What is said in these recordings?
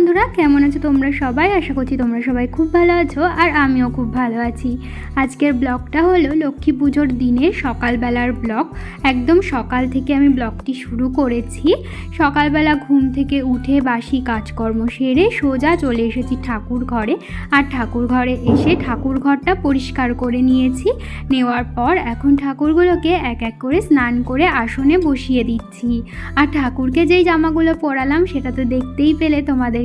বন্ধুরা, কেমন আছো তোমরা সবাই? আশা করছি তোমরা সবাই খুব ভালো আছো আর আমিও খুব ভালো আছি। আজকের ব্লগটা হলো লক্ষ্মী পুজোর দিনের সকালবেলার ব্লগ। একদম সকাল থেকে আমি ব্লগটি শুরু করেছি। সকালবেলা ঘুম থেকে উঠে বাসি কাজকর্ম সেরে সোজা চলে এসেছি ঠাকুর ঘরে। আর ঠাকুর ঘরে এসে ঠাকুর ঘরটা পরিষ্কার করে নিয়েছি। নেওয়ার পর এখন ঠাকুরগুলোকে এক এক করে স্নান করে আসনে বসিয়ে দিচ্ছি। আর ঠাকুরকে যেই জামাগুলো পরালাম সেটা তো দেখতেই পেলে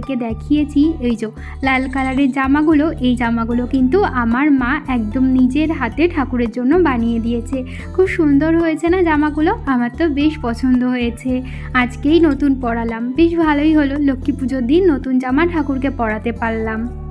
তোমাদেরকে দেখিয়েছি। এই যে, লাল কালারের জামাগুলো, এই জামাগুলো কিন্তু আমার মা একদম নিজের হাতে ঠাকুরের জন্য বানিয়ে দিয়েছে। খুব সুন্দর হয়েছে না জামাগুলো? আমার তো বেশ পছন্দ হয়েছে। আজকেই নতুন পরালাম। বেশ ভালোই হলো। লক্ষ্মী পুজোর দিন নতুন জামা ঠাকুরকে পরাতে পারলাম।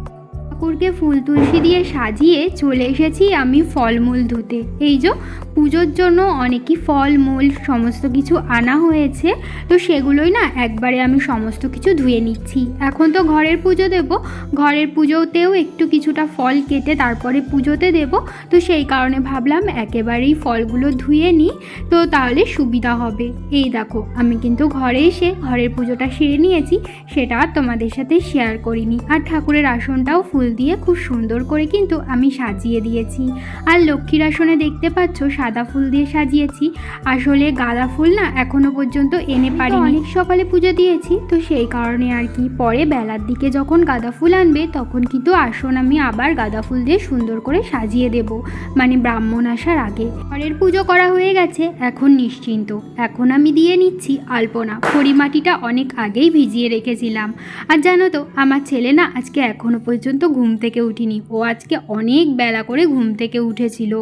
ঠাকুরকে ফুল তুলসী দিয়ে সাজিয়ে চলে এসেছি আমি ফলমূল ধুতে। এই যে পুজোর জন্য অনেকই ফলমূল, সমস্ত কিছু আনা হয়েছে। তো সেগুলোই না একবারে আমি সমস্ত কিছু ধুয়ে নিচ্ছি। এখন তো ঘরের পুজো দেব। ঘরের পুজোতেও একটু কিছুটা ফল কেটে তারপরে পুজোতে দেব। তো সেই কারণে ভাবলাম একেবারেই ফলগুলো ধুয়ে নিই। তো তাহলে সুবিধা হবে। এই দেখো, আমি কিন্তু ঘরে এসে ঘরের পুজোটা সেরে নিয়েছি। সেটা তোমাদের সাথে শেয়ার করিনি। আর ঠাকুরের আসনটাও ফুল দিয়ে খুব সুন্দর করে কিন্তু আমি সাজিয়ে দিয়েছি। আর লক্ষ্মীর আসনে দেখতে পাচ্ছ সাদা ফুল দিয়ে সাজিয়েছি। আসলে গাঁদা ফুল না এখনও পর্যন্ত এনে পারি অনেক সকালে পুজো দিয়েছি তো সেই কারণে আর কি। পরে বেলার দিকে যখন গাঁদা ফুল আনবে তখন কিন্তু আসন আমি আবার গাঁদা ফুল দিয়ে সুন্দর করে সাজিয়ে দেব মানে ব্রাহ্মণ আসার আগে। ঘরের পুজো করা হয়ে গেছে এখন নিশ্চিন্ত। এখন আমি দিয়ে নিচ্ছি আলপনা। পরিমাটিটা অনেক আগেই ভিজিয়ে রেখেছিলাম। আর জানো তো আমার ছেলে না আজকে এখনও পর্যন্ত ঘুম থেকে উঠিনি। ও আজকে অনেক বেলা করে ঘুম থেকে উঠেছিল।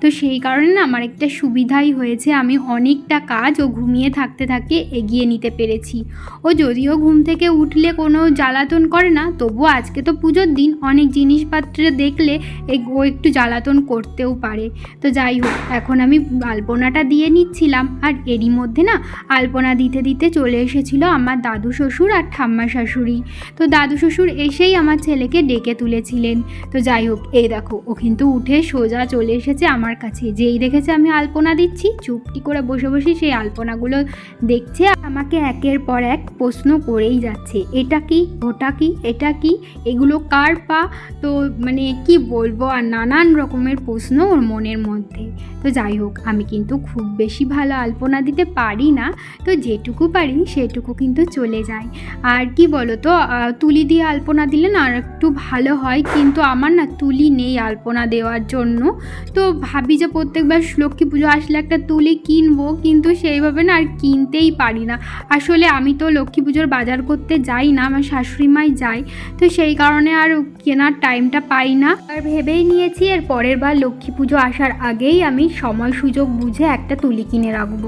তো সেই কারণে না আমার একটা সুবিধাই হয়েছে। আমি অনেকটা কাজ ও ঘুমিয়ে থাকতে থাকতে এগিয়ে নিতে পেরেছি। ও যদিও ঘুম থেকে উঠলে কোনো জ্বালাতন করে না, তবুও আজকে তো পুজোর দিন। অনেক জিনিসপত্র দেখলে ও একটু জ্বালাতন করতেও পারে। তো যাই হোক, এখন আমি আলপনাটা দিয়ে নিচ্ছিলাম। আর এরই মধ্যে না আলপনা দিতে দিতে চলে এসেছিল আমার দাদু শ্বশুর আর ঠাম্মা শাশুড়ি। তো দাদু শ্বশুর এসেই আমার ছেলেকে ডেকে তুলেছিলেন। তো যাই হোক, এই দেখো, ও কিন্তু উঠে সোজা চলে এসেছে আমার কাছে। যেই দেখেছে আমি আলপনা দিচ্ছি চুপটি করে বসে বসে সেই আলপনাগুলো দেখছে, আমাকে একের পর এক প্রশ্ন করেই যাচ্ছে, এটা কি? ওটা কি? এটা কি? এগুলো কার পা? তো মানে কি বলব, আর নানান রকমের প্রশ্ন ওর মনের মধ্যে। তো যাই হোক, আমি কিন্তু খুব বেশি ভালো আলপনা দিতে পারি না, তো যেটুকু পারি সেটুকু কিন্তু চলে যায়। আর কি বলো তো তুলি দিয়ে আলপনা দিলে না আর একটু ভালো হয়, কিন্তু আমার না তুলি নেই আলপনা দেওয়ার জন্য। তো ভাবি যে প্রত্যেকবার লক্ষ্মী পুজো আসলে একটা তুলি কিনবো, কিন্তু সেইভাবে না আর কিনতেই পারি না। আসলে আমি তো লক্ষ্মী পুজোর বাজার করতে যাই না, আমার শাশুড়ি মাই যাই তো সেই কারণে আর কেনার টাইমটা পাই না। আর ভেবেই নিয়েছি এর পরের বার লক্ষ্মী পুজো আসার আগেই আমি সময় সুযোগ বুঝে একটা তুলি কিনে রাখব।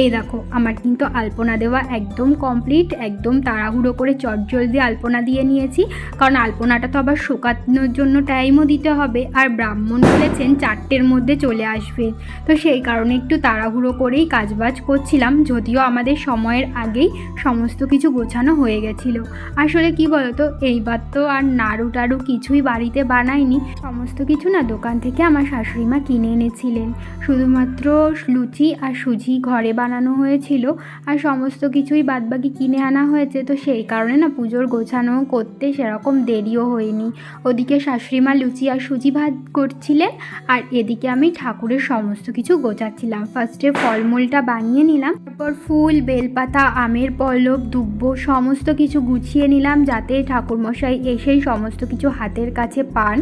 এই দেখো, আমার কিন্তু আলপনা দেওয়া একদম কমপ্লিট একদম তাড়াহুড়ো করে চটজলদি আলপনা দিয়ে নিয়েছি, কারণ আলপনাটা তো আবার শুকানোর জন্য টাইমও দিতে হবে। আর ব্রাহ্মণ বলেছেন চারটের মধ্যে চলে আসবে। তো সেই কারণে একটু তাড়াহুড়ো করেই কাজবাজ করছিলাম, যদিও আমাদের সময়ের আগেই সমস্ত কিছু গোছানো হয়ে গেছিল। আসলে কি বলতো, এইবার তো আর নাড়ু টাড়ু কিছুই বাড়িতে বানাইনি। সমস্ত কিছু না দোকান থেকে আমার শাশুড়ি মা কিনে এনেছিলেন। শুধুমাত্র লুচি আর সুজি ঘরে বানানো হয়েছিল, আর সমস্ত কিছুই বাদবাকি কিনে আনা হয়েছে। তো সেই কারণে না পুজোর গোছানো করতে সেরকম দেরিও হয়নি। ওদিকে শাশুড়ি মা লুচি আর সুজি ভাত করছিলেন, আর এদিকে আমি ঠাকুরের সমস্ত কিছু গোছাচ্ছিলাম। ফার্স্টে ফলমূলটা বানিয়ে নিলাম, তারপর ফুল, বেলপাতা, আমের পল্লব দুব্ব, সমস্ত কিছু গুছিয়ে নিলাম, যাতে ঠাকুরমশাই এসেই সমস্ত কিছু হাতের কাছে পান।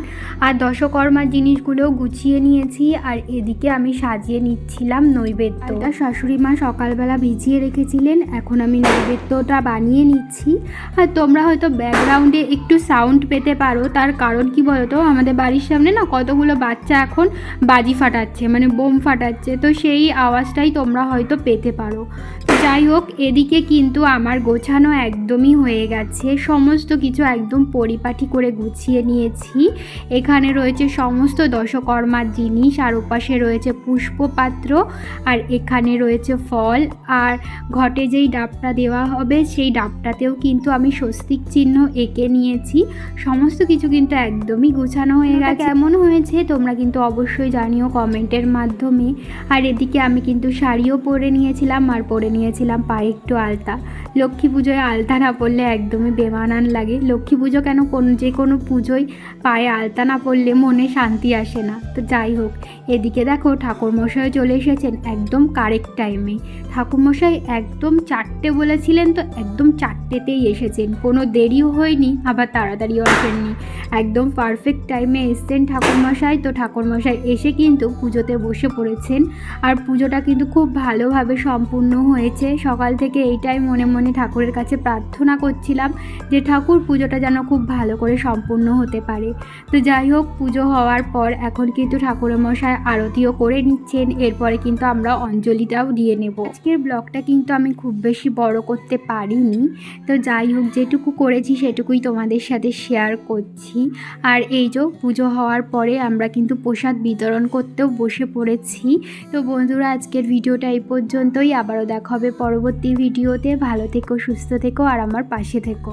আর দশকর্মার জিনিসগুলো গুছিয়ে নিয়েছি, আর এদিকে আমি সাজিয়ে নিচ্ছিলাম নৈবেদ্য। শাশুড়ি মা সকালবেলা ভিজিয়ে রেখেছিলেন, এখন আমি নৈবেদ্যটা বানিয়ে নিচ্ছি। আর তোমরা হয়তো ব্যাকগ্রাউন্ডে একটু সাউন্ড পেতে পারো। তার কারণ কি বলতো? আমাদের বাড়ির সামনে না কতগুলো বাচ্চা এখন বাজি ফাটাচ্ছে মানে বোম ফাটাচ্ছে। তো সেই আওয়াজটাই তোমরা হয়তো পেতে পারো। তো যাই হোক, এদিকে কিন্তু আমার গোছানো একদমই হয়ে গেছে। সমস্ত কিছু একদম পরিপাটি করে গুছিয়ে নিয়েছি। এখানে রয়েছে সমস্ত দশকর্মার জিনিস, আর ওপাশে রয়েছে পুষ্পপাত্র, আর এখানে রয়েছে ফল। আর ঘটে যেই ডাবটা দেওয়া হবে, সেই ডাবটাতেও কিন্তু আমি স্বস্তিক চিহ্ন এঁকে নিয়েছি। সমস্ত কিছু কিন্তু একদমই গোছানো হয়ে গেছে। কেমন হয়েছে তোমরা কিন্তু অবশ্যই জানিও কমেন্টের মাধ্যমে। আর এদিকে আমি কিন্তু শাড়িও পরে নিয়েছিলাম আর পরে নিয়েছিলাম পায়ে একটু আলতা। লক্ষ্মী পুজোয় আলতা না পরলে একদমই বেমানান লাগে। লক্ষ্মী পুজো কেন কোন যে কোনো পুজোয় পায়ে আলতা না পরলে মনে শান্তি আসে না। তো যাই হোক, এদিকে দেখো ঠাকুরমশাই চলে এসেছেন একদম কারেক্ট টাইমে। ঠাকুরমশাই একদম চারটে বলেছিলেন তো একদম চারটেতেই এসেছেন। কোনো দেরিও হয়নি, আবার তাড়াতাড়িও আসেননি। একদম পারফেক্ট টাইমে এসছেন ঠাকুরমশাই। তো ঠাকুরমশাই এসে কিন্তু পুজোতে বসে পড়েছেন। আর পুজোটা কিন্তু খুব ভালোভাবে সম্পূর্ণ হয়েছে। সকাল থেকে এইটাই মনে মনে ঠাকুরের কাছে প্রার্থনা করছিলাম যে ঠাকুর পুজোটা যেন খুব ভালো করে সম্পূর্ণ হতে পারে। তো যাই হোক, পুজো হওয়ার পর এখন কিন্তু ঠাকুরের মশাই আরতিও করে নিচ্ছেন। এরপরে কিন্তু আমরা অঞ্জলিটাও দিয়ে নেব। আজকের ব্লগটা কিন্তু আমি খুব বেশি বড় করতে পারিনি। তো যাই হোক, যেটুকু করেছি সেটুকুই তোমাদের সাথে শেয়ার করছি। আর এই যে পুজো হওয়ার পরে আমরা কিন্তু প্রসাদ বিতরণ করতেও বসে পড়েছি। তো বন্ধুরা, আজকের ভিডিওটা এই পর্যন্তই। আবারও দেখা হবে পরবর্তী ভিডিওতে। ভালো থেকো সুস্থ থেকো আর আমার পাশে থেকো।